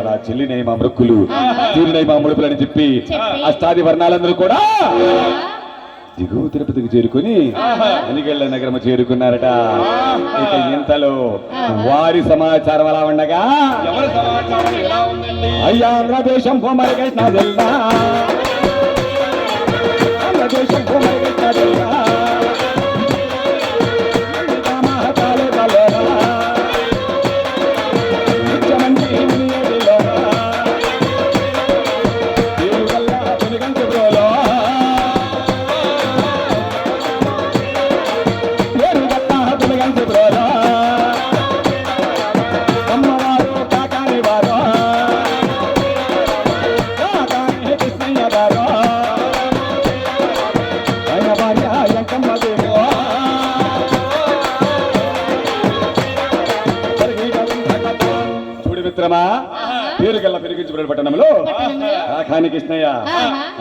అలా చెల్లినై మా మృక్కులు తీరినై మా ముడుపులు అని చెప్పి. అష్టాది వర్ణాలందరూ కూడా దిగువ తిరుపతికి చేరుకుని అనిగళ్ళ నగరం చేరుకున్నారట. ఇక ఇంతలో వారి సమాచారం అలా ఉండగా అయ్యా ఆంధ్రదేశం కుమారి కృష్ణ జిల్లా. ఆంధ్రదేశం కుమారి కృష్ణ జిల్లా.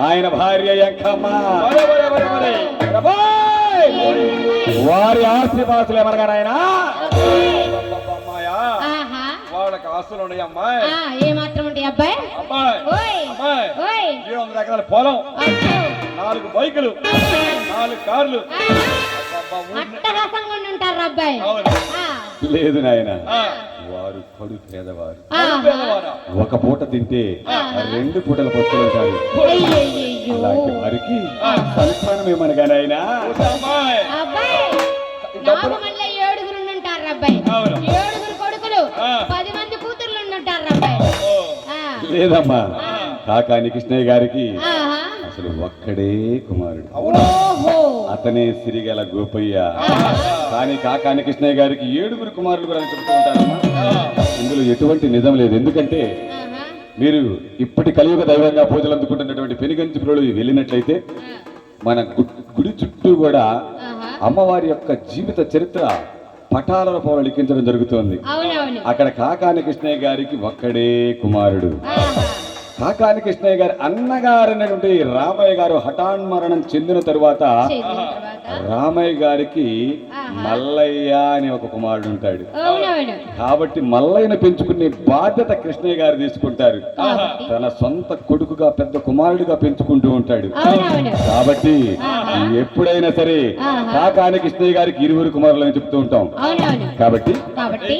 ఆయన భార్య ఎంకమ్మ వరే, ఆస్తిపాస్తులు అమ్మాయా ఆహా. వాళ్ళకి ఆస్తులు ఉన్నాయి అమ్మాయి. ఆ, ఏ మాత్రం ఉంటాయి అబ్బాయి? ఏడు వందల ఎకరాల పొలం. నాలుగు బైకులు. నాలుగు కార్లు. అబ్బాయి. అవును. ఆ, లేదు నాయన. ఆ, వారు కడు పేదవారు? ఒక పూట తింటే రెండు పూటల పస్తులు ఉంటారు. అలాంటి వారికి సంతానం ఏమనగా నాయనా ఊరి అమ్మాయి అబ్బాయి నాకు మళ్ళీ ఏడుగురు ఉండి ఉంటారు అబ్బాయి. అవును. ఏడుగురు కొడుకులు ఆ. పది మంది కూతుర్లు ఉండి ఉంటారు అబ్బాయి. ఓ, ఆ, లేదమ్మా. కాకాని కృష్ణయ్య గారికి. అసలు ఒక్కడే కుమారుడు. అవునా? ఓహో. అతనే సిరిగల గోపయ్య. కానీ కాకాని కృష్ణయ్య గారికి ఏడుగురు కుమారులు కూడా అని చెప్తూ ఉంటారమ్మా. ఇందులో ఎటువంటి నిజం లేదు ఎందుకంటే. మీరు ఇప్పటి కలియుగ దైవంగా పూజలు అందుకుంటున్నటువంటి పెనుగంచిపురులు వెళ్ళినట్లయితే మన గుడి చుట్టూ కూడా. అమ్మవారి యొక్క జీవిత చరిత్ర పటాల రూపంలో లిఖించడం జరుగుతోంది అక్కడ కాకాని కృష్ణయ్య గారికి ఒక్కడే కుమారుడు. కాకాని కృష్ణయ్య గారి అన్నగారు అనేటువంటి రామయ్య గారు హఠాన్మరణం చెందిన తర్వాత రామయ్య గారికి. మల్లయ్య అనే ఒక కుమారుడు ఉంటాడు కాబట్టి మల్లయ్యను పెంచుకునే బాధ్యత కృష్ణయ్య గారు తీసుకుంటారు. తన సొంత కొడుకుగా పెద్ద కుమారుడిగా పెంచుకుంటూ ఉంటాడు. కాబట్టి ఎప్పుడైనా సరే. కాకాని కృష్ణయ్య గారికి ఇరువురు కుమారులు అని చెప్తూ ఉంటాం. కాబట్టి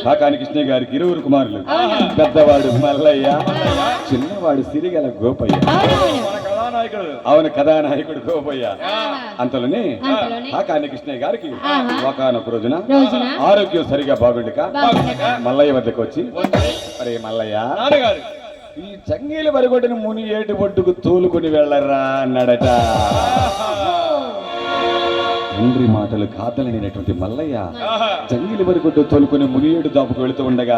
కాకాని కృష్ణయ్య గారికి ఇరువురు కుమారులు. పెద్దవాడు మల్లయ్య చిన్నవాడు సిరిగల గోపయ్య. అవును కథానాయకుడు గోపయ్య. అంతలోనే కాకాని కృష్ణయ్య గారికి. ఒకనొక రోజున ఆరోగ్యం సరిగా బాగుండక మల్లయ్య వద్దకు వచ్చి అరే మల్లయ్య ఈ చంగీలు వరగొట్టిన ముని ఏటి ఒడ్డుకు తోలుకొని వెళ్ళరా అన్నాడట. తండ్రి మాటలు కాదలనినటువంటి మల్లయ్య. జంగిలి వరకొట్టు తోలుకొని మునియేడు దాపుకు వెళుతూ ఉండగా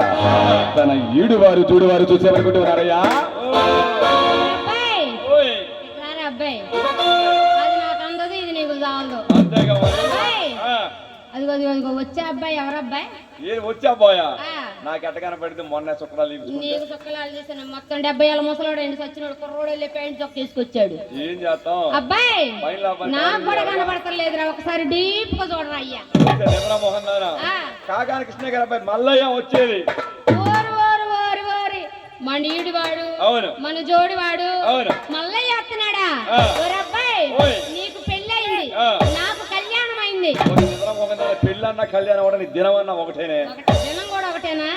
తన ఈడువారు చూడువారు చూసే వరకొట్టు ఉన్నారయ్యా వచ్చే అబ్బాయి ఎవరు అబ్బాయి? ఏది వచ్చా పోయా నాకు ఎట్ట కనపడింది మొన్న చొక్కలాలు చేసిన మొత్తం డెబ్బై ఏళ్ళ ముసలోడు ఎండి సచ్చినోడు కుర్రోడు వెళ్ళి ప్యాంట్ చొక్క తీసుకొచ్చాడు. ఏం చేస్తాం అబ్బాయి నాకు కూడా కనపడతలేదురా. ఒకసారి డీప్గా చూడరా అయ్యా. మోహన్ కృష్ణ గారి అబ్బాయి మల్లయ్య వచ్చేది. మన ఈడువాడు అవును. మన జోడివాడు మల్లయ్య వస్తున్నాడా. నీకు పెళ్ళయింది. ఆ. నాకు కళ్యాణం అయింది మోహన్ నాన్న పెళ్ళన్న కళ్యాణం అవడం దినం అన్న ఒకటేనే. ఒకటి దినం కూడా ఒకటేనా?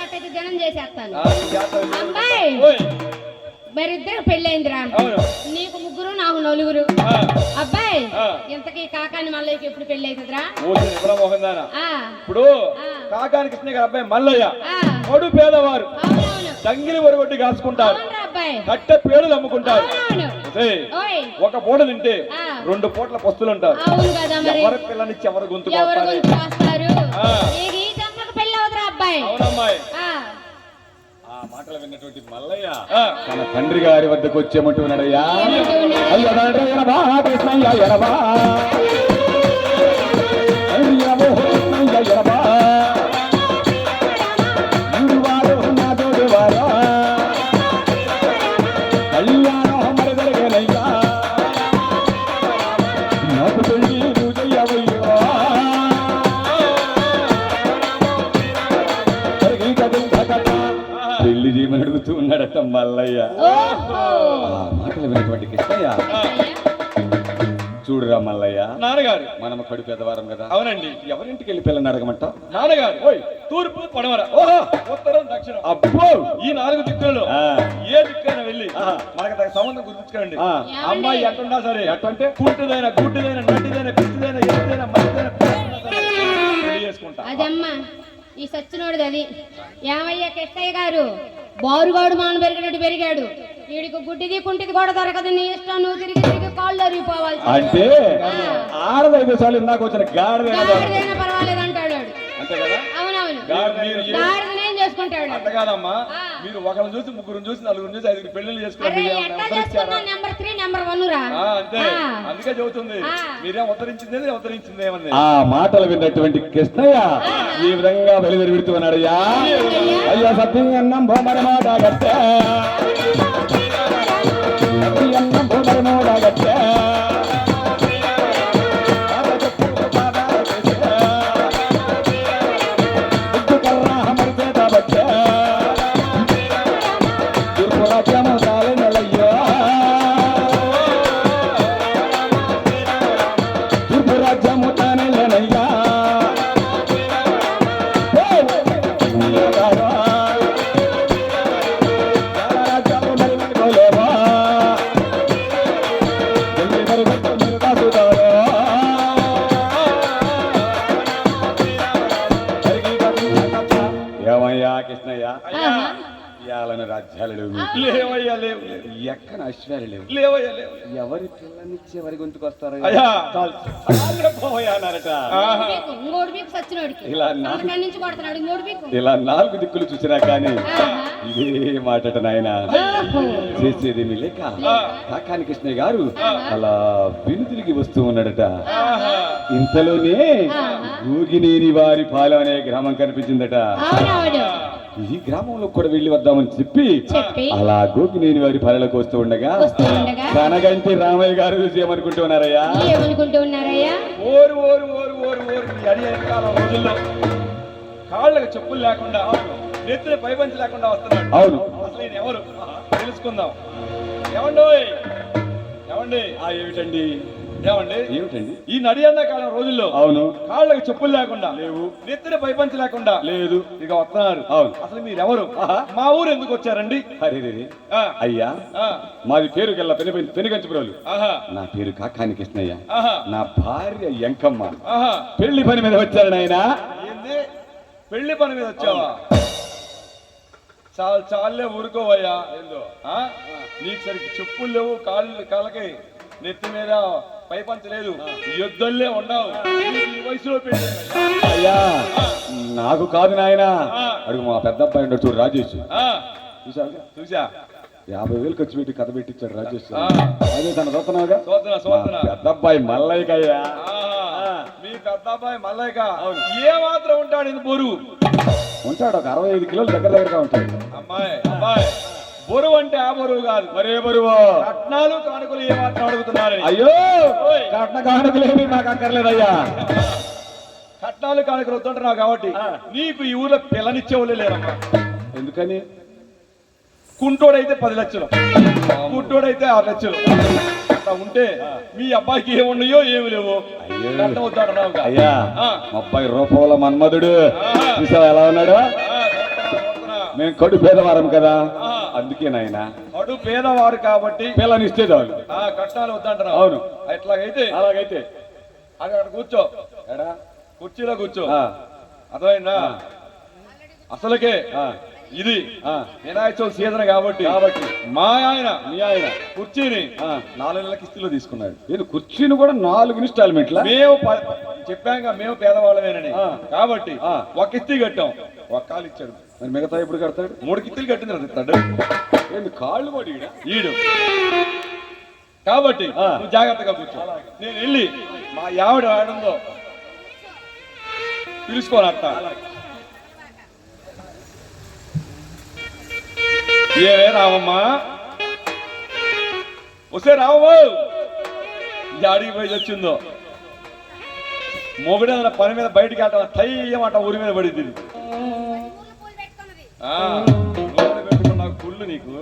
కట్టయితే దినం చేసేస్తాను. ఓయ్! మరిద్దరు పెళ్ళయిందిరా అవును. నీకు ముగ్గురు నాకు నలుగురు. అబ్బాయి. ఇంతకీ కాకాని మల్లయ్యకి ఎప్పుడు పెళ్ళి అవుతుందిరా ఇప్పుడు. కాకాని కృష్ణ గారి అబ్బాయి మల్లయ్య. కడు పేదవారు. దంగిలి వరగొట్టి కాసుకుంటారు అబ్బాయి. కట్టె పేడలు అమ్ముకుంటారు. ఒక పూట తింటే. రెండు పూట్ల పస్తులు మరి. ఎవరి పిల్లనిచ్చి ఎవరు గొంతు అవునమ్మాయి. ఆ, మాటలు విన్నటువంటి మల్లయ్య. తన తండ్రి గారి వద్దకు వచ్చేమంటున్నాడయ్యా కృష్ణయ్య మల్లయ్య. ఆ మాటలు వినటువంటి కృష్ణయ్య. చూడురా మల్లయ్య. నాన్నగారు. మనం కడు పెద్దవారం కదా. అవునండి. ఎవరింటికి వెళ్ళి పిల్లని అడగమంట నాన్నగారు. ఓయ్. తూర్పు పడమర. ఓహో! ఉత్తరం దక్షిణం. అబ్బో! ఈ నాలుగు దిక్కులలో ఆ. ఏ దిక్కైనా వెళ్ళి. మనకు తగ్గ సంబంధం గుర్తించుకోండి. ఆ. అమ్మాయి ఎట్టున్నా సరే ఎట్టంటే? కుంటిదైన గుడ్డిదైన నడ్డిదైన పిచ్చిదైన ఎత్తుదైన మంచిదైన చేసుకుంటా. అదమ్మా. ఈ సచ్చినోడిది అది. ఏమయ్యా కృష్ణయ్య గారు? బారుగాడు మాను పెరిగినట్టు పెరిగాడు. వీడికి గుడ్డిది కుంటిది కూడా దొరకదు నీ ఇష్టం నువ్వు తిరిగి తిరిగి కాళ్ళు అరిగిపోవాలి అంటే ఆడదైదు సార్లు ఇందాక వచ్చిన గాడిదైనా పర్వాలేదు అంటాడు అవునవును. గాడిదనేం చేసుకుంటాడు కాదమ్మా. మీరు ఒకరిని చూసి ముగ్గురు చూసి నలుగురు చూసి ఐదుగురు పెళ్ళి అరే చేసుకోండి ఎట్లా చేసుకున్నా నెంబర్ త్రీ నెంబర్ వన్ రా. ఆ, అంతే. అందుకే చెబుతుంది. మీరేం ఉత్తరించింది ఉత్తరించింది ఏమన్నది? ఆ మాటలు విన్నటువంటి కృష్ణయ్య ఈ విధంగా బయలుదేరి విడుతున్నాడయ్యా. అయ్యా సత్యం అన్నం భూమరి మాట సచ్చినోడికి ఇలా నాలుగు దిక్కులు చూసినా కానీ. ఇదే మాటట నాయన. చేసేదేమి లేక కాకాని కృష్ణయ్య గారు అలా వెనుతిరిగి వస్తూ ఉన్నాడట. ఇంతలోనే గూగినేని వారి పాలెం అనే గ్రామం కనిపించిందట. ఈ గ్రామంలో కూడా వెళ్ళి వద్దామని చెప్పి చెప్పి అలా గోగినేని వారి పాలెలకు వస్తూ ఉండగా వస్తూ ఉండగా కనగంటి రామయ్య గారు ఏమనుకుంటూ ఉన్నారయ్యా? ఓరు ఓరు రోజుల్లో కాళ్ళకి చెప్పులు లేకుండా నెత్తిన పైపంచి లేకుండా వస్తున్నాడు. అవును. అసలు ఈయన ఎవరు? తెలుసుకుందాం. ఏమండోయ్? ఏమండి? ఆ ఏమిటండి? ఏమండి ఏమిటండి? ఈ నడి అన్న కాలం రోజుల్లో అవును. కాళ్ళకి చెప్పులు లేకుండా లేవు. నెత్తిన పైపంచి లేకుండా లేదు. ఇక వస్తున్నారు. అవును. అసలు మీరెవరు. మా ఊరు ఎందుకు వచ్చారండి? అరే అయ్యా మాది పేరు గల్ల పెను పెనుగంచుపురోలు నా పేరు కాకాని కృష్ణయ్య నా భార్య ఎంకమ్మ. ఆహా. పెళ్ళి పని మీద వచ్చారు నాయన. ఏంది? పెళ్ళి పని మీద వచ్చావా? చాలు చాలే ఊరుకోవయ్యా? నీకు సరికి చెప్పులు లేవు కాళ్ళు కాళ్ళకి నెత్తి మీద పై పంచ లేదు యుద్ధంలే ఉండవు వయసులో అయ్యా నాకు కాదు నాయన. అడుగు మా పెద్ద అబ్బాయి ఉన్నాడు చూడు రాజేష్. చూసావుగా? చూసా యాభై వేలు ఖర్చు పెట్టి కథ పెట్టించాడు రాజేష్. ఆ. అదే తన చూస్తున్నావుగా పెద్ద అబ్బాయి మల్లయ్యకయ్యా. మీ పెద్ద అబ్బాయి మల్లయ్య ఏ మాత్రం ఉంటాడు ఇది బరువు ఉంటాడు ఒక అరవై ఐదు కిలోలు దగ్గర దగ్గరగా ఉంటాడు అమ్మాయి అమ్మాయి. బరువు అంటే ఆ బరువు కాదు. మరే బరువు? కట్నాలు కానుకలు ఏ మాత్రం అడుగుతున్నారని. అయ్యో. కట్న కానుకలేమి మాకు అక్కర్లేదయ్యా. కట్నాలు కానుకలు వద్దంటున్నావు కాబట్టి. నీకు ఈ ఊర్లో పిల్లనిచ్చేవాళ్ళే లేరమ్మా. ఎందుకని? కుంటోడైతే పది లక్షలు గుడ్డోడైతే ఆరు లక్షలు. అట్లా ఉంటే మీ అబ్బాయికి ఏమున్నాయో ఏమి లేవు. అయ్యో. ముప్పై రూపాయల మన్మధుడు. ఎలా ఉన్నాడు. మేము కడు పేదవారం కదా. అందుకే నాయన. అడు పేదవారు కాబట్టి పిల్లనిస్తే చాలు. ఆ కట్నాలు వద్దంటున్నావు. అవును. ఎట్లాగైతే అలాగైతే. అక్కడ కూర్చో. ఎడా? కుర్చీలో కూర్చో. ఆ, అర్థమైందా? అసలుకే ఇది. వినాయక సీజన్ కాబట్టి కాబట్టి. మా ఆయన మీ ఆయన. కుర్చీని ఆ. నాలుగు నెలల కిస్తీలో తీసుకున్నాడు. నేను కుర్చీని కూడా నాలుగు ఇన్స్టాల్మెంట్ల? మేము చెప్పాక మేము పేదవాళ్ళమేనని. కాబట్టి. ఒక కిస్తీ కట్టాం. ఒక కాలు ఇచ్చాడు. మరి మిగతా ఎప్పుడు కడతాడు? మూడు కిస్తీలు కట్టింది ఏంది కాళ్ళు కూడా ఈడ? కాబట్టి. నువ్వు జాగ్రత్తగా కూర్చో. నేను వెళ్ళి మా ఆవిడ ఆడుందో పిలుచుకోను అత్త. ఏమే రావమ్మా? వస్తే రావమ్మ. జాడికి పోయి వచ్చిందో. మొగుడేదైనా పని మీద బయటికి వెళ్ళటం తయ్యమాట ఊరి మీద పడింది పెట్టుకున్న గుళ్ళు నీకు.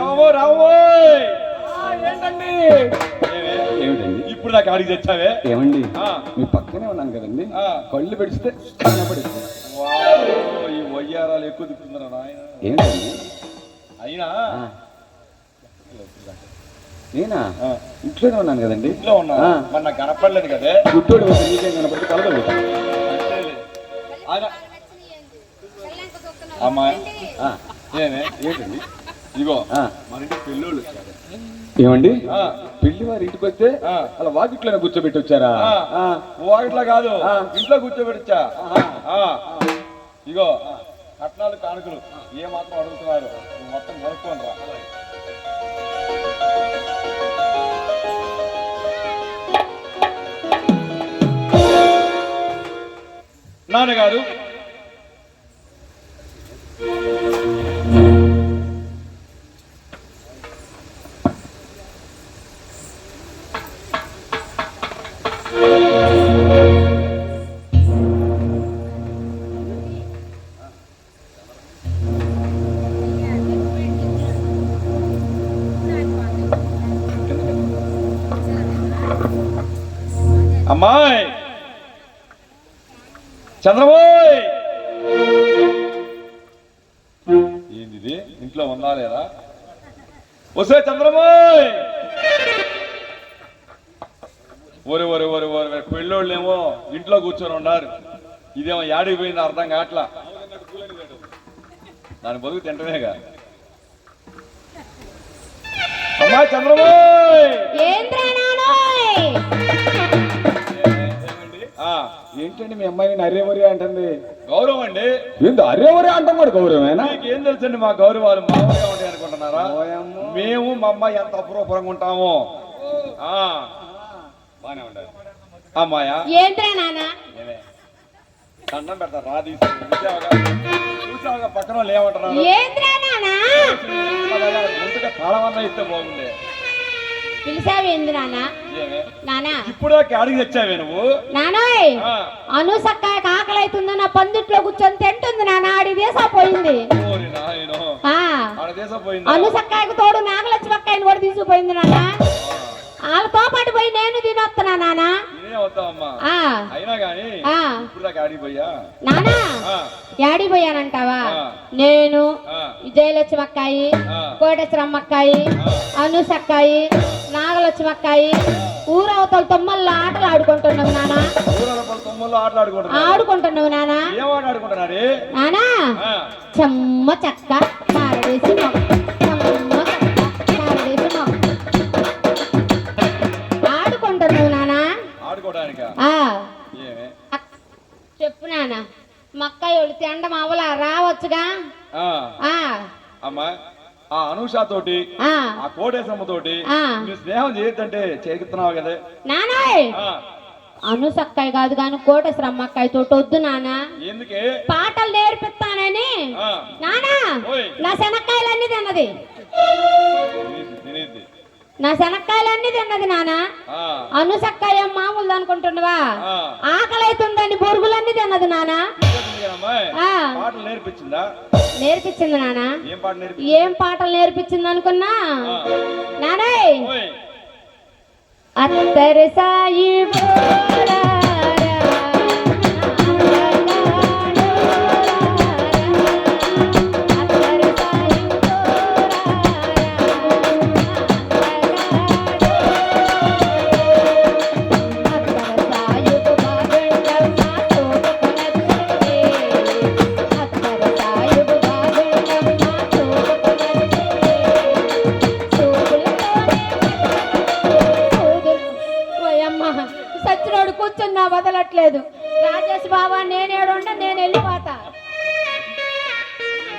ఏమో రావోయ్! ఏంటండి? ఏమే? ఏమిటండి? ఇప్పుడు నాకు అడిగి తెచ్చావే? ఏమండి. మీ పక్కనే ఉన్నాను కదండి. కళ్ళు పెడిస్తే ఈ వయ్యారాలు ఎక్కువ తిప్పుతున్నారా నాయన? ఏంటండి అయినా. నేనా? ఇంట్లోనే ఉన్నాను కదండి. ఇంట్లో ఉన్నా. మరి నాకు కనపడలేదు కదే? వచ్చి నీకేం కనపడితే అంతేలే. ఆయన అమ్మా ఏమే ఏంటండి? ఇగో. మన ఇంటికి పెళ్ళోళ్ళు వచ్చారు. ఏమండి? పెళ్ళి వారి ఇంటికి వస్తే. అలా వాకిట్లోనే కూర్చోబెట్టి వచ్చారా. వాకిట్లో కాదు. ఇంట్లో కూర్చోబెట్టా ఇగో కట్నాలు కానుకలు ఏ మాత్రం అడుగుతున్నారు? మొత్తం కనుక్కోండి రా. నాన్నగారు అమ్మాయి. చంద్రబోయ్. ఏంది ఇంట్లో ఉందా లేదా? వస్తే చంద్రబోయ్. ఒరే ఒరే ఒరే ఒరే పెళ్ళోళ్ళేమో ఇంట్లో కూర్చొని ఉన్నారు. ఇదేమో యాడికి పోయింది అర్థం కావట్లా. దాని బతుకు తింటమేగా. అమ్మా చంద్రబోయ్. ఏంద్రా ఏంటండి మీ అమ్మాయిని నేను అరేవరి అంటుంది గౌరవం అండి ఏంది అరేవరి అంటాం కూడా గౌరవమేనా మీకేం తెలుసండి మా గౌరవాలు మామూలుగా ఉంటాయి అనుకుంటున్నారా. మేము మా అమ్మాయి ఎంత అపురూపరంగా ఉంటామో ఆ, బానే ఉండాలి అమ్మాయా ఏంద్రా నాన్న ఏమే? దండం పెడతారు రా చూసావుగా పక్కన ముందుగా తాళమన్నా ఇస్తే బాగుండే పిలిచావేంది నాన్న? నానా ఇప్పుడు అడిగి తెచ్చావే నువ్వు? నానోయ్ నా పందిట్లో కూర్చొని తింటుంది నాన్న ఆడి దేశా పోయింది. పోయింది? అనుసక్కాయకు తోడు నాగలచ్చి పక్కాయని కూడా తీసుకుపోయింది నాన్న. వాళ్ళతో పాటు పోయి నేను తినొస్తున్నా నాన్న. నేనే నానా ఆ, యాడి పోయానంటావా? ఆ. నేను విజయలక్ష్మి అక్కాయి. కోటేశ్వరమ్మ అక్కాయి అనుసక్కాయి నాగలక్ష్మి అక్కాయి ఊరవతల తొమ్మల్లో ఆటలు ఆడుకుంటున్నావు నానా? ఆడుకుంటున్నావు. నానా? నానా? చెమ్మ చెక్క మారడేసి మొక్క మొక్క ఆడుకుంటున్నావు నానా? చెప్పు నాన్న మక్కయోళ్ళు తిండం అవలా రావచ్చుగా? అమ్మా. ఆ అనూష తోటి ఆ కోటేశమ్మ తోటి. నువ్వు స్నేహం చేయొద్దంటే చేస్తున్నావు కదా. నానాయ్ అనుసక్కాయ కాదు కానీ కోటేశ్వరమ్మ అక్కాయ తోటి వద్దు నాన్న ఎందుకే? పాటలు నేర్పిస్తానని. నానా. నా శనక్కాయలన్నీ తిన్నది. నా శనక్కాయలన్నీ తిన్నది నానా. ఆ, అనుసక్కాయ మామూలు అనుకుంటున్నావా. ఆకలి అవుతుందని బొరుగులన్నీ తిన్నది నానా. నేర్పించిందా? నానా. ఏం పాటలు నేర్పించింది అనుకున్నా? ఓయ్, అత్తరు సాయి.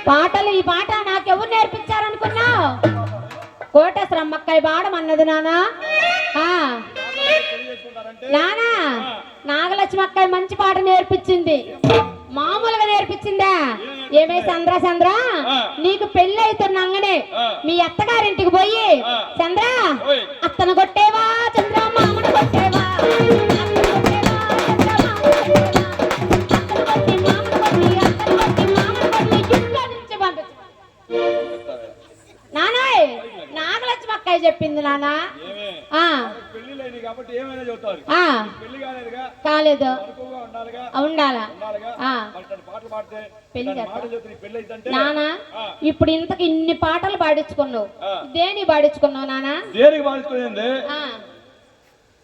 పాటలు ఈ పాట నాకెవరు నేర్పించారనుకున్నావు? కోటేశ్వరమ్మ అక్కయ్య పాడమన్నది నానా. నానా నాగలక్ష్మి అక్కయ్య మంచి పాట నేర్పించింది. మామూలుగా నేర్పించిందా? ఏమే చంద్ర చంద్ర? నీకు పెళ్ళి అవుతున్నంగనే మీ అత్తగారింటికి పోయి చంద్ర. అత్తను కొట్టేవా చంద్ర? నీ పెళ్ళి అయిందంటే నానా ఆ. ఇప్పుడు ఇంతకి ఇన్ని పాటలు పాడించుకున్నావు. దేని పాడించుకున్నావు నానా? దేనికి పాడించుకునేది.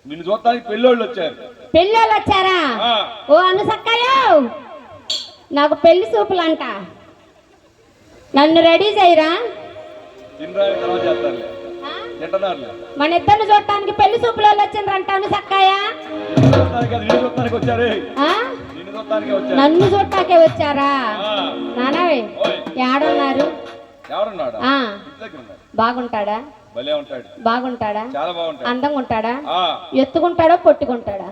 నిన్ను చూడటానికి పెళ్ళోళ్ళు వచ్చారు. పెళ్ళోళ్ళు వచ్చారా. ఓ అనుసక్కయ్యో నాకు పెళ్ళి సూపులంట. నన్ను రెడీ చేయరా? తినరా తర్వాత? తింటున్నారులే మన ఇద్దరిని చూడటానికి పెళ్ళి అనుసక్కయ్య నిన్ను చూడటానికి కాదు, నిన్ను చూడటాకే వచ్చారా. ఆ. నానవే ఏడున్నారు? బాగుంటాడా? బాగుంటాడా? అందంగా ఉంటాడా ఎత్తుకుంటాడా పొట్టుకుంటాడా?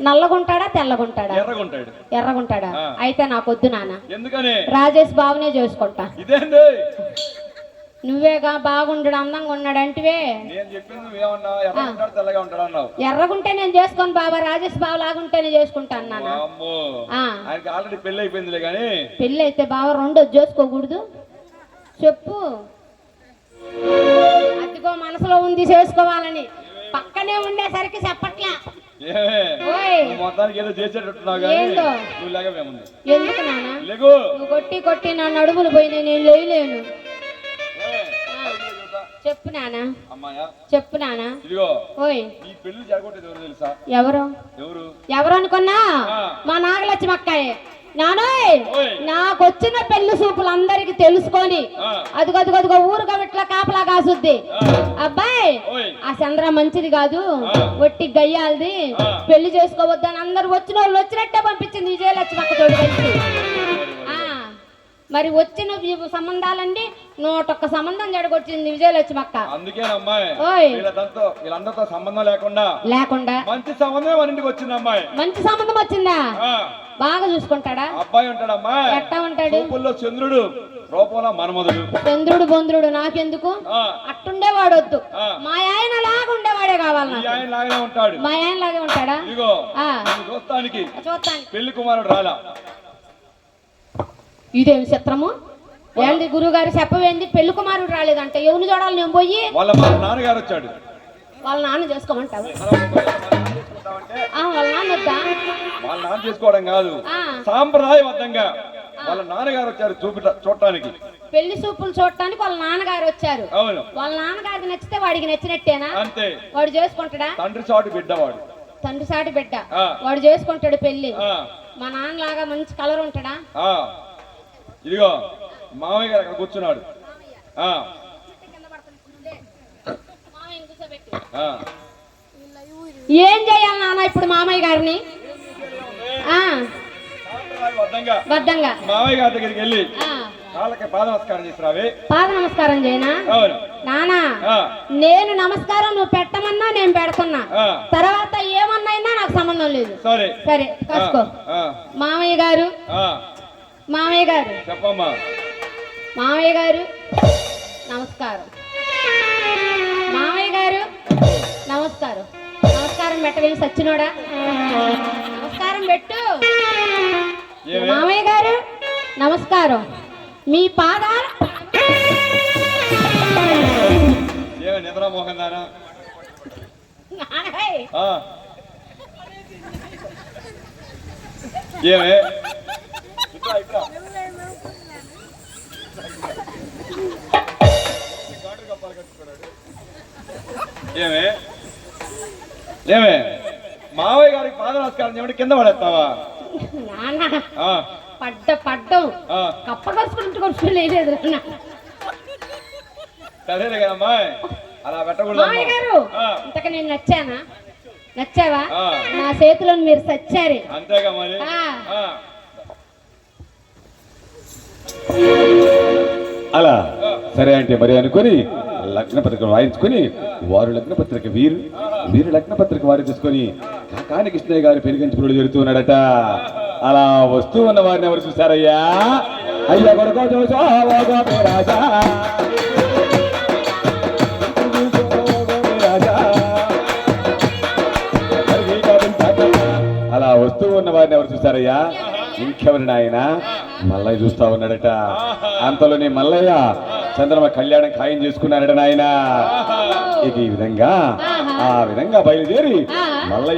నల్లగుంటాడా తెల్లగుంటాడా? ఎర్రగుంటాడా. అయితే నాకొద్దు నాన్న ఎందుకని? రాజేష్ బాబునే చేసుకుంటా. నువ్వేగా బాగుండు అందంగా ఉన్నాడు అంటివే. ఎర్రగుంటే నేను చేసుకోను బాబా రాజేష్ బాబు లాగుంటేనే చేసుకుంటాను నాన్న. ఆల్రెడీ పెళ్ళి అయిపోయిందిలే కానీ పెళ్ళి అయితే బావ రెండో చేసుకోకూడదు. చెప్పు. అదిగో మనసులో ఉంది చేసుకోవాలని. పక్కనే ఉండేసరికి చెప్పట్లా. నువ్వు మొత్తానికి ఏదో చేసేటట్టున్నావు ఎందుకు నాన్న? కొట్టి కొట్టి నా నడుములు పోయినాయి నేను లేయలేను. చెప్పు అమ్మాయా చెప్పు నాన్న ఇదిగో ఓయ్ నీ పెళ్ళి జరగొట్టేది ఎవరు తెలుసా ఎవరు ఎవరు ఎవరు అనుకున్నా. మా నాగలక్ష్మి అక్కాయే నానోయ్ ఓయ్. నాకు వచ్చిన పెళ్ళి సూపులు అందరికి తెలుసుకొని ఆ. అదిగో అదిగో అదిగో ఊరుగా ఇట్లా కాపలా కాసుద్ది. అబ్బాయి ఆ చంద్ర మంచిది కాదు. ఒట్టి గయ్యాలది. పెళ్ళి చేసుకోవద్దని అందరు వచ్చిన వాళ్ళు వచ్చినట్టే పంపించింది విజయలక్ష్మి అక్క తోడు కలిసి. మరి వచ్చిన సంబంధాలండి? నూటొక్క సంబంధం జడగొచ్చింది విజయలక్ష్మి అక్క. వీళ్ళందరితో సంబంధం లేకుండా లేకుండా. మంచి సంబంధం మన ఇంటికి వచ్చింది అమ్మాయి. మంచి సంబంధం వచ్చిందా? బాగా చూసుకుంటాడా? అబ్బాయి ఉంటాడు అమ్మాయి. ఎట్టా ఉంటాడు? చంద్రుడు రూపంలో మన్మధుడు. చంద్రుడు బొంద్రుడు నాకెందుకు? ఆ, అట్టుండేవాడు వద్దు ఆ. మా ఆయన లాగా ఉండేవాడే కావాలి మా ఆయన లాగే ఉంటాడా. చూస్తానికి చూస్తాను పెళ్ళి కుమారుడు రాలా. ఇదేమి చిత్రము? ఏంది గురుగారు చెప్పవేంది? పెళ్ళి కుమారుడు రాలేదంటే. ఎవరిని చూడాలి నేను పోయి? వాళ్ళ మా నాన్నగారు వచ్చాడు. వాళ్ళ నాన్న చేసుకోమంటావు? ఆ, వాళ్ళ నాన్న వద్దా? వాళ్ళ నాన్న చేసుకోవడం కాదు. ఆ, సాంప్రదాయబద్ధంగా వాళ్ళ నాన్నగారు వచ్చారు చూపిట చూడటానికి. పెళ్ళి చూపులు చూడటానికి వాళ్ళ నాన్నగారు వచ్చారు. అవును. వాళ్ళ నాన్నగారికి నచ్చితే వాడికి నచ్చినట్టేనా? అంతే. వాడు చేసుకుంటాడా? తండ్రి చాటు బిడ్డవాడు. తండ్రి సాటి బిడ్డ. ఆ. వాడు చేసుకుంటాడు పెళ్ళి ఆ, మా నాన్నలాగా మంచి కలర్ ఉంటాడా? ఆ. ఇదిగో మామయ్య గారు అక్కడ కూర్చున్నాడు. ఏం చేయాలి నాన్న ఇప్పుడు మామయ్య గారిని? బద్దంగా మామయ్య గారి దగ్గరికి వెళ్ళి ఆ, కాళ్ళకి పాద నమస్కారం చేసినావి పాద నమస్కారం చేయనా నానా నేను నమస్కారం నువ్వు పెట్టమన్నా నేను పెడుతున్నా. తర్వాత ఏమన్నైనా నాకు సంబంధం లేదు. సరే. సరే కాసుకో. మామయ్య గారు. మామయ్య గారు. చెప్పమ్మా. మామయ్య గారు నమస్కారం. మామయ్య గారు నమస్కారం. నమస్కారం పెట్టవేమి సచ్చినోడా? నమస్కారం పెట్టు. మామయ్య గారు నమస్కారం. మీ పాదాలు ఏమే? ఏమే? ఏమే? మావయ్య గారికి పాద నమస్కారం చేయమంటే కింద పడేస్తావా? పడ్డ పడ్డం. కప్ప కలుసుకుంటూ కొడుకు లేదు. సరేలే అలా పెట్టకూడదు గారు ఇంతక నేను నచ్చానా? నచ్చావా. నా చేతిలో మీరు సచ్చారే. అంతేగా మరి. అలా సరే అంటే మరి అనుకొని లగ్న పత్రిక వాయించుకొని వారు లగ్న పత్రిక వీరు వీరు లగ్న పత్రిక వారు తీసుకొని కాకాని కృష్ణయ్య గారు పెరిగించుకుని జరుగుతున్నాడట అలా వస్తూ ఉన్న వారిని ఎవరు చూసారయ్యా అయ్యా కొడుకో చూసో రాజా రాజా. అలా వస్తూ ఉన్న వారిని ఎవరు చూసారయ్యా ఇంకెవరి నాయన? మల్లయ్య చూస్తా ఉన్నాడట. అంతలోనే మల్లయ్య చంద్రమ కళ్యాణం ఖాయం చేసుకున్నాడట నాయన. ఇక ఈ విధంగా ఆ విధంగా బయలుదేరి. మల్లయ్య